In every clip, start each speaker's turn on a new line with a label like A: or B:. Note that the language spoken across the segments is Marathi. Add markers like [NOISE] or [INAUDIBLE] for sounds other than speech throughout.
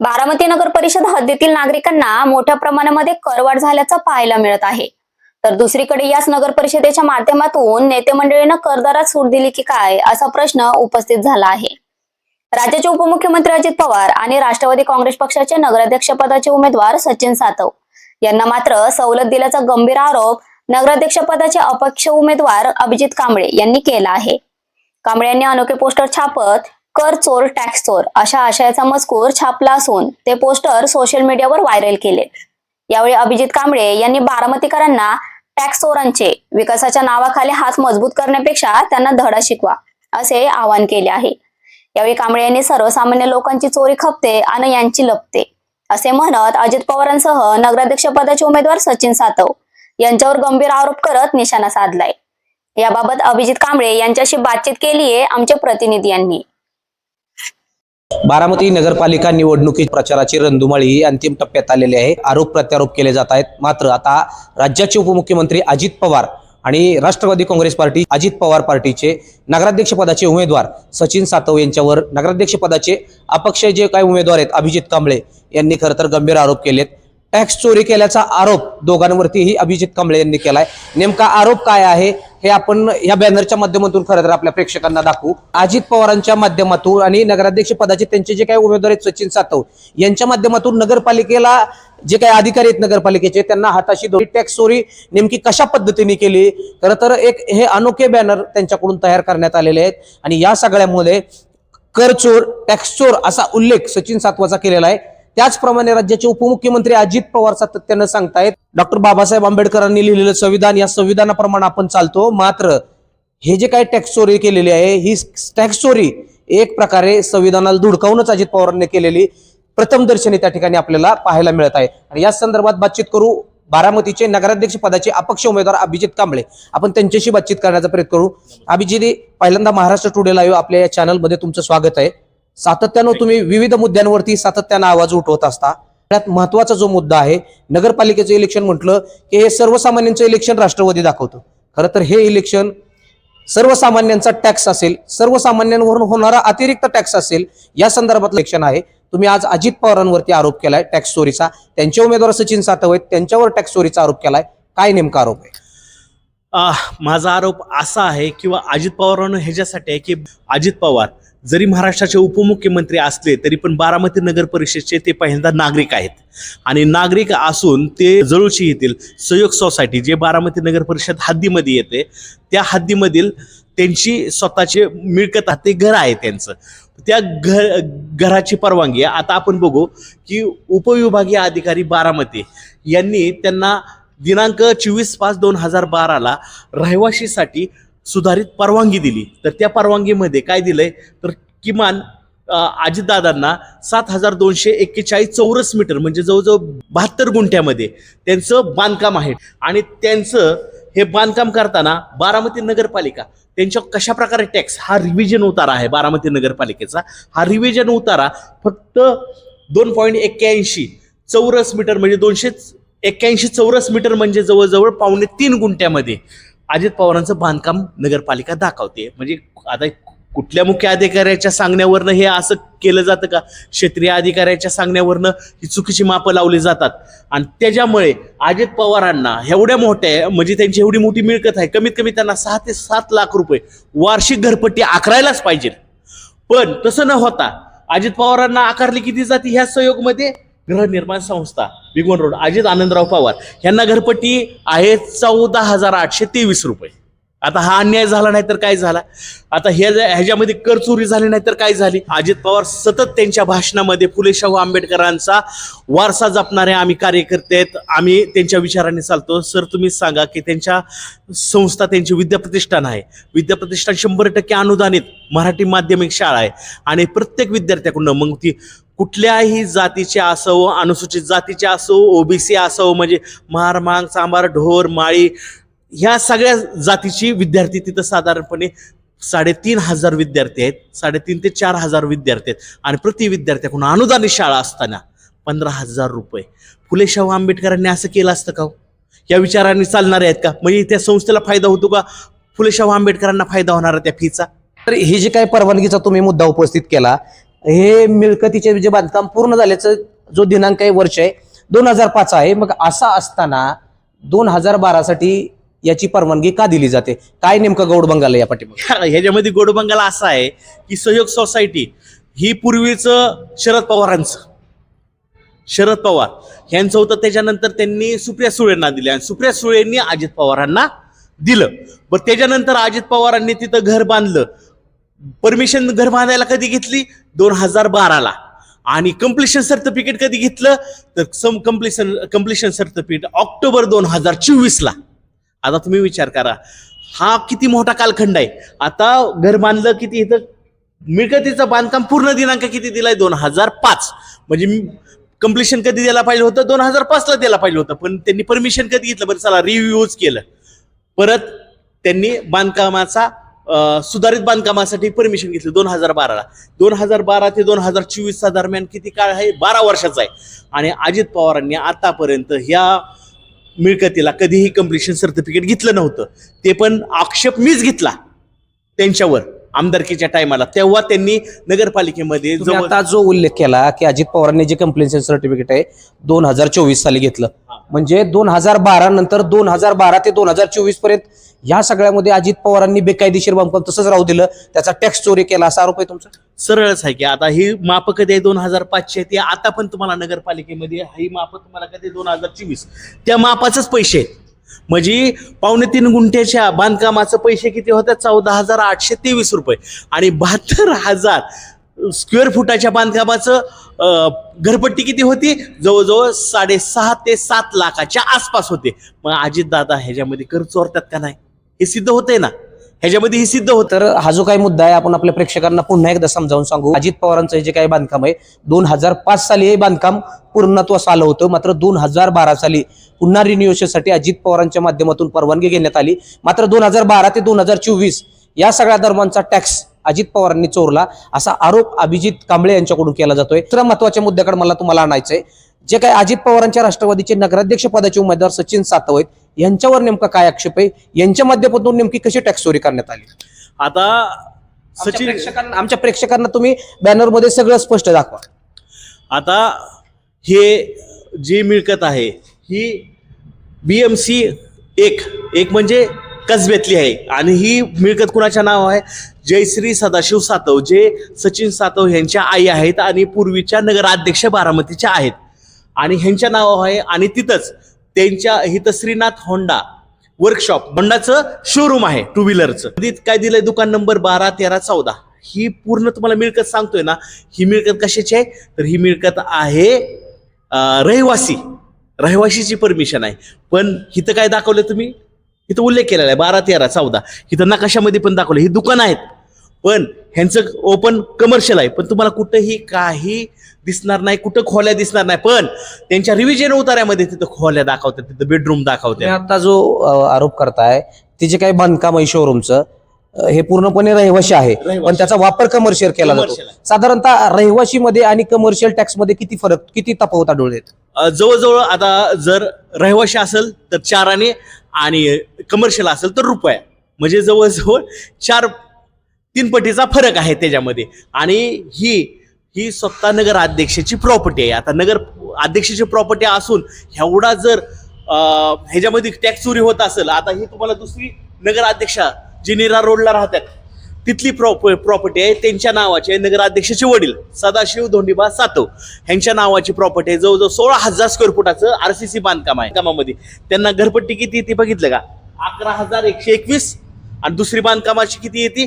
A: बारामती नगर परिषद हद्दीतील नागरिकांना मोठ्या प्रमाणामध्ये करवाढ झाल्याचं पाहायला मिळत आहे. तर दुसरीकडे याच नगर परिषदेच्या माध्यमातून नेते मंडळीनं करदरात सूट दिली की काय असा प्रश्न उपस्थित झाला आहे. राज्याचे उपमुख्यमंत्री अजित पवार आणि राष्ट्रवादी काँग्रेस पक्षाचे नगराध्यक्ष पदाचे उमेदवार सचिन सातव यांना मात्र सवलत दिल्याचा गंभीर आरोप नगराध्यक्ष पदाचे अपक्ष उमेदवार अभिजित कांबळे यांनी केला आहे. कांबळे यांनी अनोखे पोस्टर छापत कर चोर टॅक्स चोर. अशा आशयाचा मजकूर छापला असून ते पोस्टर सोशल मीडियावर व्हायरल केले. यावेळी अभिजित कांबळे यांनी बारामतीकरांना टॅक्स चोरांचे विकासाच्या नावाखाली हात मजबूत करण्यापेक्षा त्यांना धडा शिकवा असे आवाहन केले आहे. यावेळी कांबळे यांनी सर्वसामान्य लोकांची चोरी खपते आणि यांची लपते असे म्हणत अजित पवारांसह नगराध्यक्ष पदाचे उमेदवार सचिन सातव यांच्यावर गंभीर आरोप करत निशाणा साधलाय. याबाबत अभिजित कांबळे यांच्याशी बातचीत केली आहे आमचे प्रतिनिधी यांनी.
B: बारामती नगरपालिका निवडणुकीत प्रचाराची रणधुमाळी ही अंतिम टप्प्यात आलेली आहे. आरोप प्रत्यारोप केले जात आहेत. मात्र आता राज्याचे उपमुख्यमंत्री अजित पवार आणि राष्ट्रवादी काँग्रेस पार्टी अजित पवार पार्टीचे नगराध्यक्ष पदाचे उमेदवार सचिन सातव यांच्यावर नगराध्यक्ष पदाचे अपक्ष जे काही उमेदवार आहेत अभिजित कांबळे यांनी खरं तर गंभीर आरोप केलेत. टॅक्स चोरी केल्याचा आरोप दोघांवरतीही अभिजित कांबळे यांनी केलाय. नेमका आरोप काय आहे? हे आपण या बॅनरच्या माध्यमातून खरं तर आपल्या प्रेक्षकांना दाखवू. अजित पवारांच्या माध्यमातून आणि नगराध्यक्ष पदाचे त्यांचे जे काही उमेदवार आहेत सचिन सातव यांच्या माध्यमातून नगरपालिकेला जे काही अधिकारी आहेत नगरपालिकेचे त्यांना हाताशी दोन्ही टॅक्स चोरी नेमकी कशा पद्धतीने केली? खरं तर एक हे अनोखे बॅनर त्यांच्याकडून तयार करण्यात आलेले आहेत. आणि या सगळ्यामुळे कर चोर टॅक्स चोर असा उल्लेख सचिन सातवाचा केलेला आहे. त्याचप्रमाणे राज्याचे उपमुख्यमंत्री अजित पवार सातत्यानं सांगतायत डॉक्टर बाबासाहेब आंबेडकरांनी लिहिलेलं संविधान या संविधानाप्रमाणे आपण चालतो. मात्र हे जे काही टॅक्स चोरी केलेली आहे ही टॅक्स चोरी एक प्रकारे संविधानाला धुडकावूनच अजित पवारांनी केलेली प्रथम दर्शनी त्या ठिकाणी आपल्याला पाहायला मिळत आहे. आणि या संदर्भात बातचीत करू बारामतीचे नगराध्यक्ष पदाचे अपक्ष उमेदवार अभिजित कांबळे. आपण त्यांच्याशी बातचीत करण्याचा प्रयत्न करू. अभिजित पहिल्यांदा महाराष्ट्र टुडे लाईव्ह आपल्या या चॅनलमध्ये तुमचं स्वागत आहे. सातत्यानं तुम्ही विविध मुद्द्यांवरती सातत्यानं आवाज उठवत असता. त्यात महत्त्वाचा जो मुद्दा आहे नगरपालिकेचं इलेक्शन म्हटलं की हे सर्वसामान्यांचं इलेक्शन राष्ट्रवादी दाखवतं. खरं तर हे इलेक्शन सर्वसामान्यांचा टॅक्स असेल सर्वसामान्यांवरून होणारा अतिरिक्त टॅक्स असेल या संदर्भात इलेक्शन आहे. तुम्ही आज अजित पवारांवरती आरोप केलाय टॅक्स चोरीचा. त्यांचे उमेदवार सचिन सातव आहेत त्यांच्यावर टॅक्स चोरीचा आरोप केलाय. काय नेमका आरोप आहे?
C: माझा आरोप असा आहे किंवा अजित पवारांना ह्याच्यासाठी आहे की अजित पवार जरी महाराष्ट्राचे उपमुख्यमंत्री असले तरी पण बारामती नगर परिषदेचे ते पहिल्यांदा नागरिक आहेत. आणि नागरिक असून ते जळूची येथील सहयोग सोसायटी जे बारामती नगर परिषद हद्दीमध्ये येते त्या हद्दीमधील त्यांची स्वतःची मिळकत ते घर आहे त्यांचं. त्या घर घराची परवानगी आता आपण बघू की उपविभागीय अधिकारी बारामती यांनी त्यांना दिनांक चोवीस पाच दोन हजार बाराला रहिवाशीसाठी सुधारित परवानगी दिली. तर त्या परवानगीमध्ये काय दिलंय? तर किमान अजितदादांना सात हजार दोनशे एक्केचाळीस चौरस मीटर म्हणजे जवळजवळ बहात्तर गुंठ्यामध्ये त्यांचं बांधकाम आहे. आणि त्यांचं हे बांधकाम करताना बारामती नगरपालिका त्यांच्या कशा प्रकारे टॅक्स हा रिव्हिजन उतारा आहे बारामती नगरपालिकेचा. हा रिव्हिजन उतारा फक्त दोन पॉईंट एक्क्याऐंशी चौरस मीटर म्हणजे दोनशे एक्क्याऐंशी चौरस मीटर म्हणजे जवळजवळ पावणे तीन गुंठ्यामध्ये अजित पवारांचं बांधकाम नगरपालिका दाखवते. म्हणजे आता कुठल्या मुख्य अधिकाऱ्याच्या सांगण्यावरनं हे असं केलं जातं का? क्षेत्रीय अधिकाऱ्याच्या सांगण्यावरनं ही चुकीची मापं लावली जातात. आणि त्याच्यामुळे अजित पवारांना एवढ्या मोठ्या म्हणजे त्यांची एवढी मोठी मिळकत आहे कमीत कमी त्यांना सहा ते सात लाख रुपये वार्षिक घरपट्टी आकारायलाच पाहिजे. पण तसं न होता अजित पवारांना आकारली किती जाती ह्या सहयोगमध्ये? गृहनिर्माण संस्था भिगवण रोड अजित आनंदराव पवार यांना घरपट्टी आहे चौदा हजार आठशे तेवीस रुपये. आता हा अन्याय झाला नाही तर काय झाला? आता हे ह्याच्यामध्ये कर चोरी झाली नाही तर काय झाली? अजित पवार सतत त्यांच्या भाषणामध्ये फुले शाहू आंबेडकरांचा वारसा जपणारे आम्ही कार्यकर्ते आहेत. आम्ही त्यांच्या विचाराने चालतो. सर तुम्ही सांगा की त्यांच्या संस्था त्यांची विद्याप्रतिष्ठान आहे. विद्याप्रतिष्ठान शंभर टक्के अनुदानित मराठी माध्यमिक शाळा आहे. आणि प्रत्येक विद्यार्थ्याकडून मग ती कुठल्याही जातीचे असो अनुसूचित जातीचे असो ओबीसी असो म्हणजे महार मांग सांबार ढोर माळी ह्या सगळ्या जातीची विद्यार्थी तिथं साधारणपणे साडेतीन हजार विद्यार्थी आहेत. साडेतीन ते चार हजार विद्यार्थी आहेत. आणि प्रति विद्यार्थ्याकडून अनुदानित शाळा असताना पंधरा हजार रुपये. फुले शाहू आंबेडकरांनी असं केलं असतं का हो? या विचारांनी चालणारे आहेत का? म्हणजे त्या संस्थेला फायदा होतो का? फुले शाहू आंबेडकरांना फायदा होणार आहे त्या फीचा?
B: तर ही जी काही परवानगीचा तुम्ही मुद्दा उपस्थित केला हे मिळकतीचे जे बांधकाम पूर्ण झाल्याचं जो दिनांक आहे वर्ष आहे दोन हजार पाच आहे. मग असा असताना दोन हजार बारासाठी याची परवानगी का दिली जाते? काय नेमकं गौड बंगाल या पाठीमागे? [LAUGHS]
C: ह्याच्यामध्ये गोडबंगाला असा आहे की सहयोग सोसायटी ही पूर्वीच शरद पवारांचं. शरद पवार. यांचं होतं त्याच्यानंतर त्यांनी सुप्रिया सुळेंना दिले आणि सुप्रिया सुळेंनी अजित पवारांना दिलं. बरं त्याच्यानंतर अजित पवारांनी तिथं घर बांधलं. परमिशन घर बांधायला कधी घेतली? दोन हजार बाराला. आणि कम्प्लिशन सर्टिफिकेट कधी घेतलं? तर some completion completion certificate October दोन हजार चोवीसला. आता तुम्ही विचार करा. हा किती मोठा कालखंड आहे. आता घर बांधलं किती इथं? मिळकतीचं बांधकाम पूर्ण दिनांक किती दिलाय? दोन हजार पाच. म्हणजे कम्प्लिशन कधी द्यायला पाहिजे होतं? दोन हजार पाचला द्यायला पाहिजे होतं. पण त्यांनी परमिशन कधी घेतलं? बरं चला रिव्ह्यूज केलं. परत त्यांनी बांधकामाचा सुधारित बांधकामासाठी परमिशन घेतली दोन हजार बाराला. दोन हजार बारा ते दोन हजार चोवीसचा दरम्यान किती काळ आहे? बारा वर्षाचा आहे. आणि अजित पवारांनी आतापर्यंत ह्या मिळकतीला कधीही कम्प्लिशन सर्टिफिकेट घेतलं नव्हतं. ते पण आक्षेप मीच घेतला त्यांच्यावर. आमदारकीच्या टायमाला तेव्हा त्यांनी नगरपालिकेमध्ये
B: तुम्ही
C: जवळ
B: आता जो उल्लेख केला की अजित पवारांनी जे कंप्लेन्शन सर्टिफिकेट आहे दोन हजार चोवीस साली घेतलं. म्हणजे दोन हजार बारा नंतर दोन हजार बारा ते दोन हजार चोवीसपर्यंत या सगळ्यामध्ये अजित पवारांनी बेकायदेशीर बांधकाम तसंच राहू दिलं. त्याचा टॅक्स चोरी केला असा आरोप आहे तुमचा?
C: सरळच आहे की आता ही माप कधी आहे दोन हजार पाचशे ते आता पण तुम्हाला नगरपालिकेमध्ये ही माप तुम्हाला कधी दोन हजार चोवीस. त्या मापाचेच पैसे आहेत. म्हणजे पावणे तीन गुंठ्याच्या बांधकामाचं पैसे किती होतात? चौदा हजार आठशे तेवीस रुपये. आणि बहात्तर हजार स्क्वेअर फुटाच्या बांधकामाचं घरपट्टी किती होती? जवळजवळ साडेसहा ते सात लाखाच्या आसपास होते. मग अजितदादा ह्याच्यामध्ये कर चोरतात का नाही? हे सिद्ध होतंय ना? ह्याच्यामध्ये हे सिद्ध होतं.
B: तर हा जो काही मुद्दा आहे आपण आपल्या प्रेक्षकांना पुन्हा एकदा समजावून सांगू. अजित पवारांचं हे जे काही बांधकाम आहे दोन हजार पाच साली हे बांधकाम पूर्णत्वास आलं होतं. मात्र दोन हजार बारा साली पुन्हा रिन्युएशनसाठी अजित पवारांच्या माध्यमातून परवानगी घेण्यात आली. मात्र दोन हजार बारा ते दोन हजार चोवीस या सगळ्या दरम्यानचा टॅक्स अजित पवारांनी चोरला असा आरोप अभिजित कांबळे यांच्याकडून केला जातोय. दुसऱ्या महत्त्वाच्या मुद्द्याकडे मला तुम्हाला आणायचंय. जे काही अजित पवारांच्या राष्ट्रवादीचे नगराध्यक्ष पदाचे उमेदवार सचिन सातव आहेत यांच्यावर नेमका काय आक्षेप आहे? यांच्या माध्यमातून नेमकी कशी टॅक्स चोरी करण्यात आली?
C: आता
B: आमच्या
C: सचिन
B: प्रेक्षकांना आमच्या प्रेक्षकांना तुम्ही बॅनरमध्ये सगळं स्पष्ट दाखवा.
C: आता हे जी मिळकत आहे ही बी एम सी एक एक म्हणजे कसब्यातली आहे. आणि ही मिळकत कुणाच्या नाव आहे? जयश्री सदाशिव सातव जे सचिन सातव यांच्या आई आहेत आणि पूर्वीच्या नगराध्यक्ष बारामतीच्या आहेत. आणि ह्यांच्या नाव आहे आणि तिथंच त्यांच्या इथं श्रीनाथ होंडा वर्कशॉप होंडाचं शोरूम आहे टू व्हीलरचं काय दिलंय दुकान नंबर बारा तेरा चौदा? ही पूर्ण तुम्हाला मिळकत सांगतोय ना ही मिळकत कशाची आहे? तर ही मिळकत आहे रहिवासी. रहिवाशीची परमिशन आहे. पण इथं काय दाखवलं तुम्ही? इथं उल्लेख केलेला आहे बारा तेरा चौदा. इथं नकाशामध्ये पण दाखवलं ही दुकान आहेत. पण ह्यांचं ओपन कमर्शियल आहे. पण तुम्हाला कुठंही काही दिसणार नाही कुठं खोल्या दिसणार नाही पण त्यांच्या रिव्हिजन उतार्यामध्ये तिथं खोल्या दाखवतात तिथं बेडरूम दाखवतात.
B: आता जो आरोप करताय ते जे काही बांधकाम आहे शोरूमचं हे पूर्णपणे रहिवाशी आहे. पण त्याचा वापर कमर्शियल केला जातो. साधारणतः रहिवाशी मध्ये आणि कमर्शियल टॅक्समध्ये किती फरक किती तफावत आढळून येत?
C: जवळजवळ आता जर रहिवाशी असेल तर चाराने आणि कमर्शियल असेल तर रुपया. म्हणजे जवळजवळ चार तीन पटीचा फरक आहे त्याच्यामध्ये. आणि ही ही स्वतः नगर अध्यक्षाची प्रॉपर्टी आहे. आता नगर अध्यक्षाची प्रॉपर्टी असून एवढा जर ह्याच्यामध्ये टॅक्स चोरी होत असेल आता ही तुम्हाला दुसरी नगर अध्यक्षा जी निरा रोडला राहतात तिथली प्रॉप प्रॉपर्टी आहे त्यांच्या नावाची आहे नगराध्यक्षाचे वडील सदाशिव धोंडीबा सातव. ह्यांच्या नावाची प्रॉपर्टी आहे जवळजवळ सोळा हजार स्क्वेअर फुटाचं आर सी सी बांधकाम आहे. कामामध्ये त्यांना घरपट्टी किती येते बघितलं का? अकरा हजार एकशे एकवीस आणि दुसरी बांधकामाची किती येते?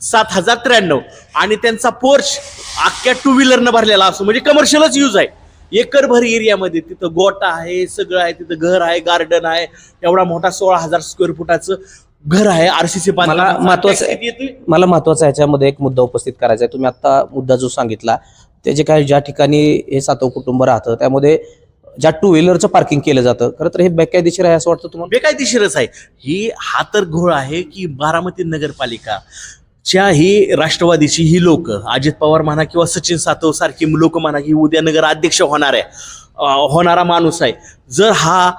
C: सात हजार त्र्याण्णव. आणि त्यांचा पोर्च अख्ख्या टू व्हीलरनं भरलेला असतो. म्हणजे कमर्शियलच यूज आहे. एकरभर एरियामध्ये तिथं गोटा आहे सगळं आहे तिथं घर आहे गार्डन आहे एवढा मोठा सोळा हजार स्क्वेअर फुटाचं घर आहे आरसीसी
B: मला महत्वाचं मला महत्त्वाचा ह्याच्यामध्ये एक मुद्दा उपस्थित करायचा आहे. तुम्ही आता मुद्दा जो सांगितला ते जे काही ज्या ठिकाणी हे सातव कुटुंब राहतं त्यामध्ये ज्या टू व्हीलरचं पार्किंग केलं जातं खरं तर हे बेकायदेशीर आहे असं वाटतं तुम्हाला?
C: बेकायदेशीरच आहे. ही हा तर घोळ आहे की बारामती नगरपालिका च्या ही राष्ट्रवादीची ही लोक अजित पवार म्हणा किंवा सचिन सातव सारखी लोक म्हणा की उद्या नगर अध्यक्ष होणार आहे होणारा माणूस आहे. जर हा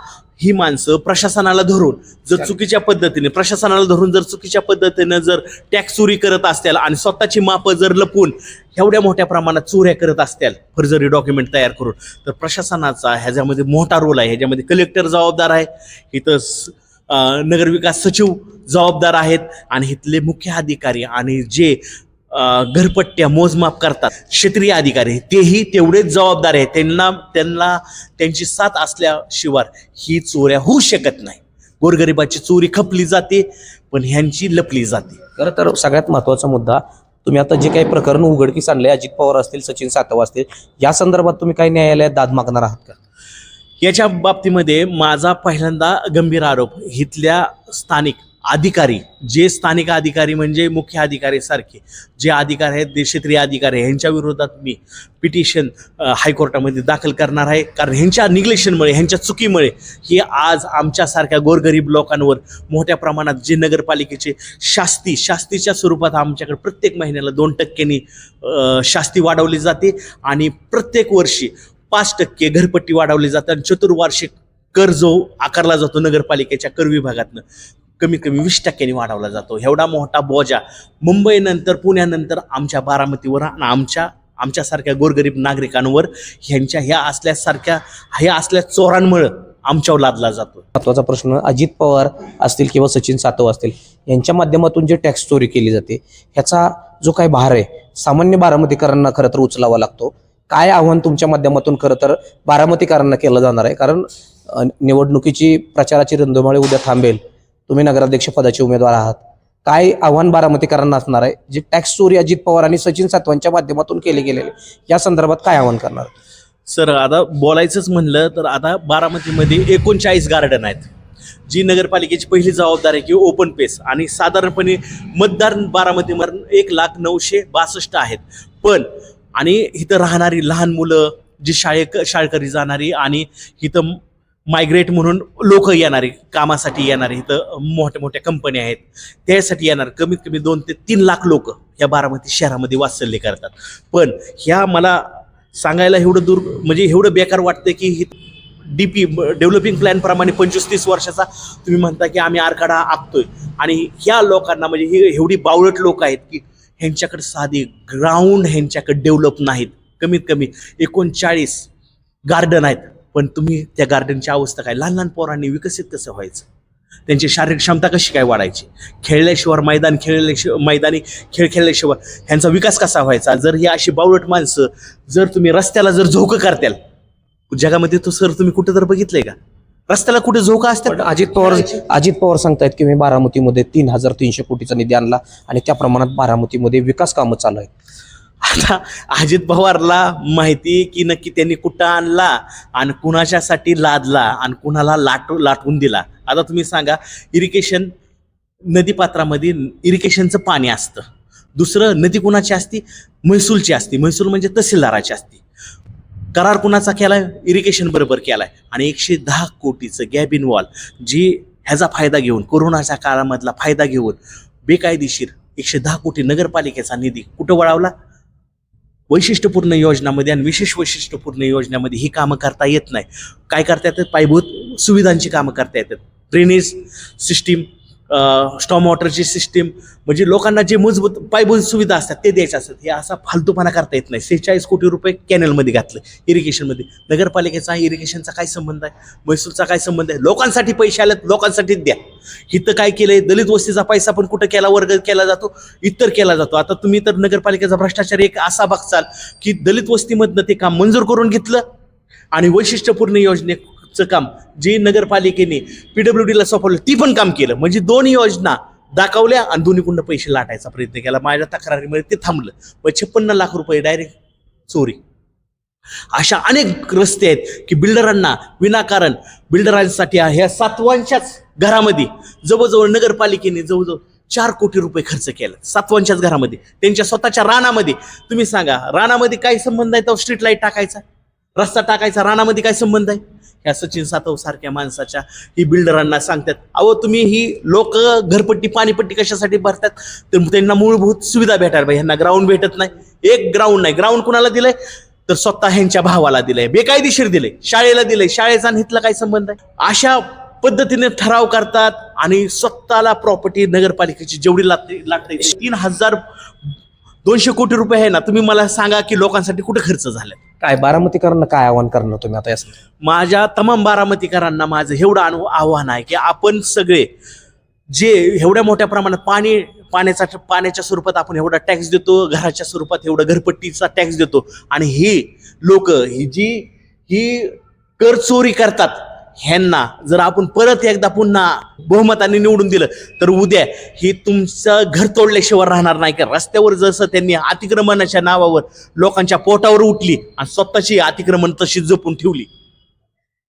C: ही माणसं प्रशासनाला धरून जर चुकीच्या पद्धतीने प्रशासनाला धरून जर चुकीच्या पद्धतीनं जर टॅक्स चोरी करत असतील आणि स्वतःची मापं जर लपून एवढ्या मोठ्या प्रमाणात चोऱ्या करत असतील फर्जरी डॉक्युमेंट तयार करून तर प्रशासनाचा ह्याच्यामध्ये मोठा रोल आहे. ह्याच्यामध्ये कलेक्टर जबाबदार आहे. इथं नगरविकास सचिव जबाबदार आहेत आणि इथले मुख्य अधिकारी आणि जे घरपट्ट्या मोजमाप करतात क्षेत्रीय अधिकारी तेही तेवढेच जबाबदार आहेत. त्यांना त्यांना त्यांची साथ असल्याशिवाय ही चोऱ्या होऊ शकत नाही. गोरगरिबाची चोरी खपली जाते पण ह्यांची लपली जाते.
B: खरं तर सगळ्यात महत्त्वाचा मुद्दा तुम्ही आता जे काही प्रकरण उघडकीस आणले अजित पवार असतील सचिन सातव असतील या संदर्भात तुम्ही काही न्यायालयात दाद मागणार आहात का?
C: याच्या बाबतीमध्ये माझा पहिल्यांदा गंभीर आरोप इथल्या स्थानिक अधिकारी जे स्थानिक अधिकारी म्हणजे मुख्य अधिकारी सारखे जे अधिकारी आहेत जे क्षेत्रीय अधिकारी आहे, यांच्या विरोधात मी पिटिशन हायकोर्टामध्ये दाखल करणार आहे. कारण ह्यांच्या निग्लेशनमुळे ह्यांच्या चुकीमुळे हे आज आमच्यासारख्या गोरगरीब लोकांवर मोठ्या प्रमाणात जे नगरपालिकेचे शास्ती शास्तीच्या स्वरूपात आमच्याकडे प्रत्येक महिन्याला दोन टक्क्यांनी शास्ती वाढवली जाते. आणि प्रत्येक वर्षी पाच टक्के घरपट्टी वाढवली जाते आणि चतुर्वार्षिक कर जो आकारला जातो नगरपालिकेच्या कर विभागातनं कमी कमी वीस टक्क्यांनी वाढवला जातो. एवढा मोठा बोजा मुंबईनंतर पुण्यानंतर आमच्या बारामतीवर आणि आमच्या आमच्यासारख्या गोरगरीब नागरिकांवर ह्यांच्या ह्या असल्यासारख्या ह्या असल्या चोरांमुळं आमच्यावर लादला जातो
B: महत्त्वाचा प्रश्न अजित पवार असतील किंवा सचिन सातव असतील यांच्या माध्यमातून जे टॅक्स चोरी केली जाते ह्याचा जो काही भार आहे सामान्य बारामतीकरांना खरं तर उचलावा लागतो. काय आव्हान तुमच्या माध्यमातून खरं तर बारामतीकरांना केलं जाणार आहे? कारण निवडणुकीची प्रचाराची रंधुमाळी उद्या थांबेल. तुम्ही नगराध्यक्ष पदाचे उमेदवार आहात. काय आव्हान बारामतीकरांना असणार आहे? जे टॅक्स चोरी अजित पवार आणि सचिन सातवांच्या माध्यमातून केले गेलेले या संदर्भात काय आव्हान करणार?
C: सर आता बोलायचंच म्हणलं तर आता बारामतीमध्ये एकोणचाळीस गार्डन आहेत. जी नगरपालिकेची पहिली जबाबदारी आहे की ओपन पेस आणि साधारणपणे मतदार बारामतीमध्ये एक लाख नऊशे बासष्ट आहेत. पण आणि इथं राहणारी लहान मुलं जी शाळे शाळकरी जाणारी आणि इथं मायग्रेट म्हणून लोक येणारी कामासाठी येणारे इथं मोठ्या मोठ्या कंपन्या आहेत. त्यासाठी येणार कमीत कमी दोन ते तीन लाख लोक या बारामती शहरामध्ये वात्सल्य करतात. पण ह्या मला सांगायला एवढं दूर म्हणजे एवढं बेकार वाटतं की ही डी पी डेव्हलपिंग प्लॅनप्रमाणे पंचवीस तीस वर्षाचा तुम्ही म्हणता की आम्ही आरखाडा आखतोय. आणि ह्या लोकांना म्हणजे ही एवढी बावळट लोक आहेत की ह्यांच्याकडे साधी ग्राउंड ह्यांच्याकडे डेव्हलप नाहीत. कमीत कमी एकोणचाळीस गार्डन आहेत. पण तुम्ही त्या गार्डनची अवस्था काय? लहान लहान पोरांनी विकसित कसं व्हायचं? त्यांची शारीरिक क्षमता कशी काय वाढायची? खेळल्याशिवाय मैदान खेळल्याशिवाय मैदानी खेळ खेळल्याशिवाय ह्यांचा विकास कसा व्हायचा? जर ही अशी बावळट माणसं जर तुम्ही रस्त्याला जर झोकं करताल जगामध्ये तो सर तुम्ही कुठं तर बघितलंय का? रस्त्याला कुठे झोका असतात
B: अजित पवार अजित पवार सांगतायत की मी बारामतीमध्ये तीन हजार तीनशे कोटीचा निधी आणला आणि त्या प्रमाणात बारामतीमध्ये विकास कामं चालू आहेत.
C: आता अजित पवारला माहिती की नक्की त्यांनी कुठं आणला आणि कुणाच्यासाठी लादला आणि कुणाला लाटू लाटून दिला? आता तुम्ही सांगा इरिगेशन नदीपात्रामध्ये इरिगेशनचं पाणी असतं. दुसरं नदी कुणाची असती? महसूलची असती. महसूल म्हणजे तहसीलदाराची असती. करार कुणाचा केलाय? इरिगेशन बरोबर केलाय. आणि एकशे दहा कोटीचं गॅबिन वॉल जी ह्याचा फायदा घेऊन कोरोनाच्या काळामधला फायदा घेऊन बेकायदेशीर एकशे दहा कोटी नगरपालिकेचा निधी कुठं वळवला? वैशिष्ट्यपूर्ण योजनामध्ये आणि विशेष वैशिष्ट्यपूर्ण योजनामध्ये ही कामं करता येत नाही. काय करता येतात? पायभूत सुविधांची कामं करता येतात. ड्रेनेज सिस्टीम स्टॉम वॉटरची सिस्टीम म्हणजे लोकांना जे मजबूत पायभूत सुविधा असतात ते द्यायचे असतात. हे असा फालतूपणा करता येत नाही. सेहेचाळीस कोटी रुपये कॅनलमध्ये घातलं इरिगेशनमध्ये नगरपालिकेचा इरिगेशनचा काय संबंध आहे? महसूलचा काय संबंध आहे? लोकांसाठी पैसे आलेत लोकांसाठीच द्या. इथं काय केलंय? दलित वस्तीचा पैसा पण कुठं केला वर्ग केला जातो? इतर केला जातो. आता तुम्ही तर नगरपालिकेचा भ्रष्टाचार एक असा बघचाल की दलित वस्तीमधनं ते काम मंजूर करून घेतलं आणि वैशिष्ट्यपूर्ण चं काम. जे नगरपालिकेने पीडब्ल्यू डीला सोपवलं ती पण काम केलं. म्हणजे दोन योजना दाखवल्या आणि दोन्हीकडून पैसे लाटायचा प्रयत्न केला. माझ्या तक्रारीमध्ये ते थांबलं. पण छप्पन्न लाख रुपये डायरेक्ट चोरी. अशा अनेक रस्ते आहेत की बिल्डरांना विनाकारण बिल्डरांसाठी ह्या सातवांच्याच घरामध्ये जवळजवळ नगरपालिकेने जवळजवळ चार कोटी रुपये खर्च केला. सातवांच्याच घरामध्ये. त्यांच्या स्वतःच्या रानामध्ये. तुम्ही सांगा रानामध्ये काय संबंध आहे? तो स्ट्रीट लाइट टाकायचा? रस्ता टाकायचा? रानामध्ये काय संबंध आहे? ह्या सचिन सातव सारख्या माणसाच्या ही बिल्डरांना सांगतात अहो तुम्ही ही लोक घरपट्टी पाणीपट्टी कशासाठी भरतात? तर त्यांना मूलभूत सुविधा भेटायला पाहिजे. ह्यांना ग्राउंड भेटत नाही. एक ग्राउंड नाही. ग्राउंड कुणाला दिलंय? तर स्वतः ह्यांच्या भावाला दिलंय. बेकायदेशीर दिलंय. शाळेला दिलंय. शाळेचा आणि इथला काय संबंध आहे अशा पद्धतीने ठराव करतात आणि स्वतःला प्रॉपर्टी नगरपालिकेची जेवढी लागते लागते तीन हजार दोनशे कोटी रुपये आहे ना तुम्ही मला सांगा की लोकांसाठी कुठे खर्च झालाय
B: काय बारामतीकरांना काय आव्हान करणार तुम्ही आता?
C: माझ्या तमाम बारामतीकरांना माझं एवढं अनु आव्हान आहे की आपण सगळे जे एवढ्या मोठ्या प्रमाणात पाणी पाण्याचा पाण्याच्या स्वरूपात आपण एवढा टॅक्स देतो घराच्या स्वरूपात एवढा घरपट्टीचा टॅक्स देतो आणि ही लोक ही जी ही कर चोरी करतात ह्यांना जर आपण परत एकदा पुन्हा बहुमताने निवडून दिलं तर उद्या ही तुमचं घर तोडल्याशिवाय राहणार नाही. का रस्त्यावर जसं त्यांनी अतिक्रमणाच्या नावावर लोकांच्या पोटावर उठली आणि स्वतःची अतिक्रमण तशी जपून ठेवली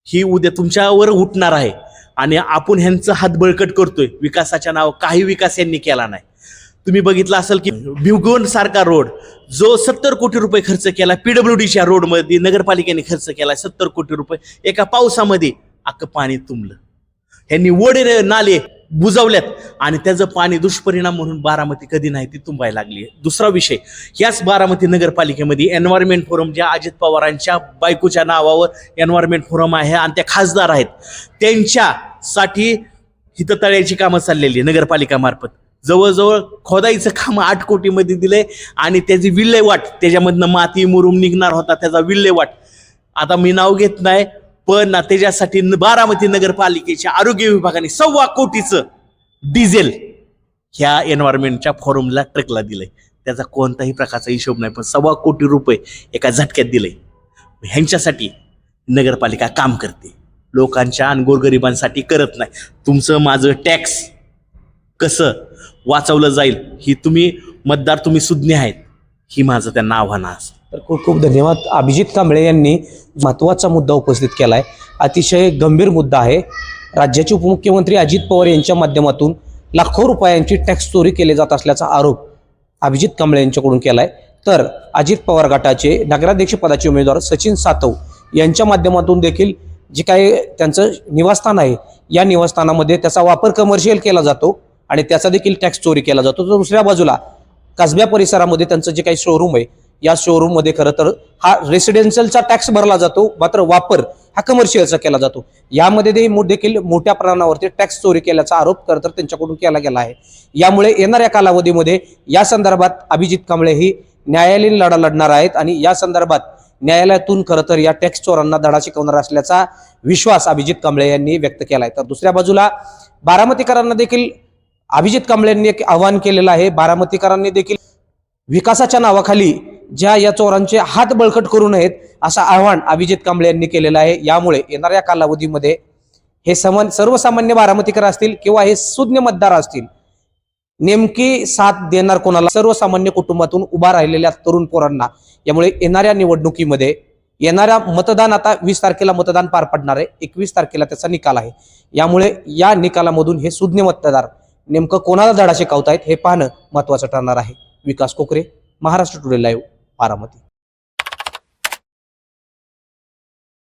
C: ही उद्या तुमच्यावर उठणार आहे. आणि आपण ह्यांचं हात बळकट करतोय. विकासाच्या नाव काही विकास यांनी केला नाही. तुम्ही बघितलं असेल की भिवगोन सारखा रोड जो सत्तर कोटी रुपये खर्च केला पीडब्ल्यू डीच्या रोडमध्ये नगरपालिकेने खर्च केला सत्तर कोटी रुपये. एका पावसामध्ये अख्खं पाणी तुंबलं. ह्यांनी वडे नाले बुजवल्यात आणि त्याचं पाणी दुष्परिणाम म्हणून बारामती कधी नाही ती तुंबायला लागली दुसरा विषय याच बारामती नगरपालिकेमध्ये एन्व्हायरमेंट फोरम ज्या अजित पवारांच्या बायकोच्या नावावर एन्व्हायरमेंट फोरम आहे आणि त्या खासदार आहेत. त्यांच्यासाठी हिततळ्याची कामं चाललेली आहे नगरपालिकामार्फत. जवळजवळ खोदाईचं काम आठ कोटीमध्ये दिलंय आणि त्याची विल्हेवाट त्याच्यामधनं माती मुरुम निघणार होता त्याचा विल्हेवाट. आता मी नाव घेत नाही पण त्याच्यासाठी न- बारामती नगरपालिकेच्या आरोग्य विभागाने सव्वा कोटीचं डिझेल ह्या एन्व्हायरमेंटच्या फॉर्मला ट्रकला दिलंय. त्याचा कोणताही प्रकारचा हिशोब नाही पण सव्वा कोटी रुपये एका झटक्यात दिले ह्यांच्यासाठी नगरपालिका काम करते. लोकांच्या आणि गोरगरिबांसाठी करत नाही. तुमचं माझं टॅक्स कसं वाचवलं जाईल ही तुम्ही मतदार तुम्ही सुज्ञ आहेत ही माझं त्यांना आव्हानं असं
B: तर खूप खूप धन्यवाद. अभिजित कांबळे यांनी महत्त्वाचा मुद्दा उपस्थित केला आहे अतिशय गंभीर मुद्दा आहे. राज्याचे उपमुख्यमंत्री अजित पवार यांच्या माध्यमातून लाखो रुपयांची टॅक्स चोरी केली जात असल्याचा आरोप अभिजित कांबळे यांच्याकडून केला आहे तर अजित पवार गटाचे नगराध्यक्ष पदाचे उमेदवार सचिन सातव यांच्या माध्यमातून देखील जे काही त्यांचं निवासस्थान आहे या निवासस्थानामध्ये त्याचा वापर कमर्शियल केला जातो आणि त्याचा देखील टॅक्स चोरी केला जातो. तर दुसऱ्या बाजूला कसब्या परिसरामध्ये त्यांचं जे काही शोरूम आहे या शोरूममध्ये खरं तर हा रेसिडेन्शियलचा टॅक्स भरला जातो मात्र वापर हा कमर्शियलचा केला जातो. यामध्ये ते देखील मोठ्या प्रमाणावरती टॅक्स चोरी केल्याचा आरोप खरं तर त्यांच्याकडून केला गेला आहे. यामुळे येणाऱ्या कालावधीमध्ये या संदर्भात अभिजित कांबळे ही न्यायालयीन लढा लढणार आहेत आणि या संदर्भात न्यायालयातून खरं तर या टॅक्स चोरांना धडा शिकवणार असल्याचा विश्वास अभिजित कांबळे यांनी व्यक्त केला आहे तर दुसऱ्या बाजूला बारामतीकरांना देखील अभिजित कांबळे यांनी एक आवाहन केलेलं आहे. बारामतीकरांनी देखील विकासाच्या नावाखाली ज्या या चोरांचे हात बळकट करू नयेत असं आवाहन अभिजित कांबळे यांनी केलेलं आहे. यामुळे येणाऱ्या कालावधीमध्ये हे समान सर्वसामान्य बारामतीकर असतील किंवा हे सुज्ञ मतदार असतील नेमकी साथ देणार कोणाला? सर्वसामान्य कुटुंबातून उभा राहिलेल्या तरुण पोरांना. यामुळे येणाऱ्या निवडणुकीमध्ये येणाऱ्या मतदान आता वीस तारखेला मतदान पार पडणार आहे. एकवीस तारखेला त्याचा निकाल आहे. यामुळे या निकालामधून हे सुज्ञ मतदार नेमकं कोणाला धडा शिकवतायत हे पाहणं महत्वाचं ठरणार आहे. विकास कोकरे महाराष्ट्र टुडे लाईव्ह बारामती.